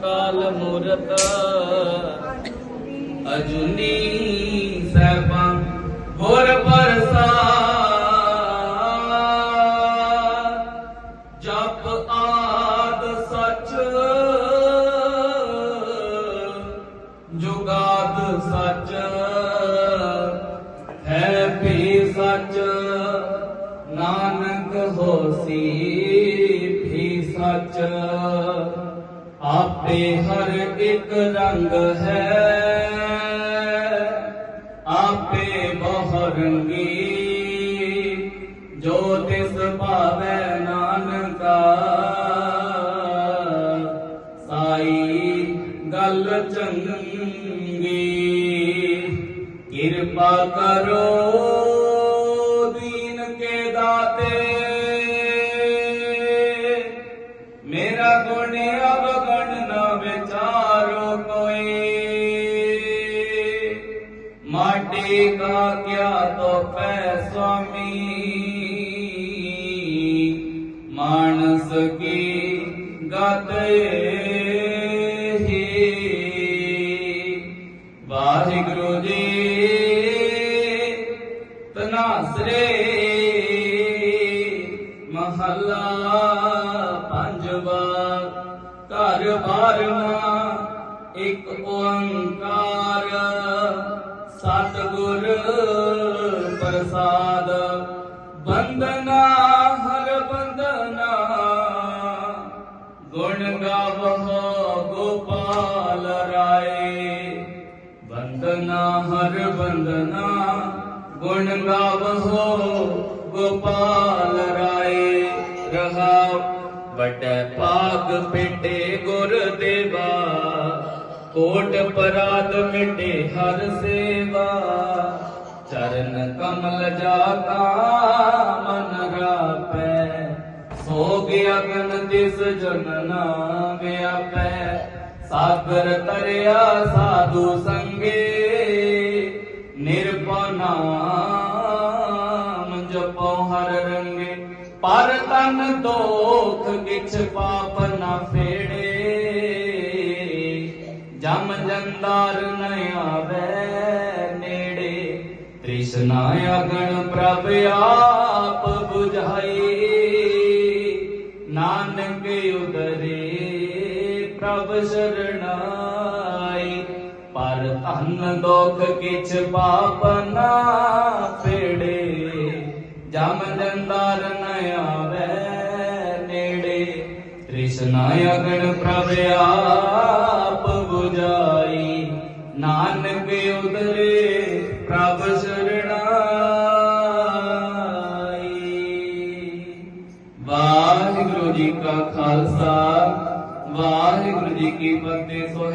ਅਕਾਲ ਮੂਰਤ, ਅਜੁਨੀ ਸੈਭੰ ਗੁਰ ਪ੍ਰਸਾਦ, ਜਪ ਆਦ ਸਚ, ਜੁਗਾਦ ਸਚ, ਹੈ ਭੀ ਸਚ, ਨਾਨਕ ਹੋਸੀ ਭੀ ਸਚ। ਆਪੇ ਹਰ ਇੱਕ ਰੰਗ ਹੈ। ਆਪੇ ਬਹੁਰੰਗੀ ਜੋ ਤਿਸ ਭਾਵੈ ਨਾਨਕਾ। ਸਾਈ ਗੱਲ ਚੰਗੀ, ਕਿਰਪਾ ਕਰੋ। ਮੇਰਾ ਗੁਣ ਅਵਗਣ ਵਿਚਾਰੋ ਕੋਈ। ਮਾਟੀ ਕਾ ਕਿਆ ਤੋ ਸੁਆਮੀ। ਮਾਨਸ ਕੀ ਗਾਤੇ ਵਾਹਿਗੁਰੂ ਜੀ ਤਨਾਸਰੇ ਮਹੱਲਾ ਘਰ ਇੱਕ ਓੰਕਾਰ। ਸਤਿਗੁਰ ਪ੍ਰਸਾਦ ਬੰਦਨਾ ਹਰ ਬੰਦਨਾ ਗੁਣ ਗਾਵੋ ਗੋਪਾਲ ਰਾਏ। ਬੰਦਨਾ ਹਰ ਬੰਦਨਾ ਗੁਣ ਗਾਵੋ ਗੋਪਾਲ ਰਾਏ। ਵਟੈ ਭਾਗ ਪਿਟੇ ਗੁਰ ਦੇਵਾ, ਕੋਟ ਪਰਾਦ ਮਿਟੇ ਹਰ ਸੇਵਾ। ਚਰਨ ਕਮਲ ਜਾ ਕਾ ਮਨ ਰਾਪੈ ਸੋ ਗਿਆ ਗਨ ਤਿਸ ਜਨ ਨਾ ਵਿਆਪੈ ਸਾਗਰ ਤਰਿਆ ਸਾਧੂ ਸੰਗੇ ਨਿਰਪਨਾ ਪਰ ਤਨ ਦੋਖ ਕਿਛ ਪਾਪ ਨਾ ਫੇੜੇ। ਜਮ ਜੰਦਾਰ ਨ ਆਵੇ ਨੇੜੇ। ਤ੍ਰਿਸ਼ਨਾ ਅਗਣ ਪ੍ਰਭ ਆਪ 부ਝਾਈ ਨਾਨਕ ਉਦਰੇ ਪ੍ਰਭ ਸ਼ਰਣਾਈ। ਪਰ ਧਨ ਦੋਖ ਕਿਛ ਪਾਪ ਨਾ ਤ੍ਰਿਸ਼ਨਾ ਅਗਣ ਪ੍ਰਭ ਆਪ 부ਝਾਈ ਨਾਨਕ ਉਦਰੇ ਪ੍ਰਭ ਸ਼ਰਣਾਈ। ਵਾਹਿਗੁਰੂ ਜੀ ਕਾ ਖਾਲਸਾ, ਵਾਹਿਗੁਰੂ ਜੀ ਕੀ ਫਤਿਹ। ਸੋ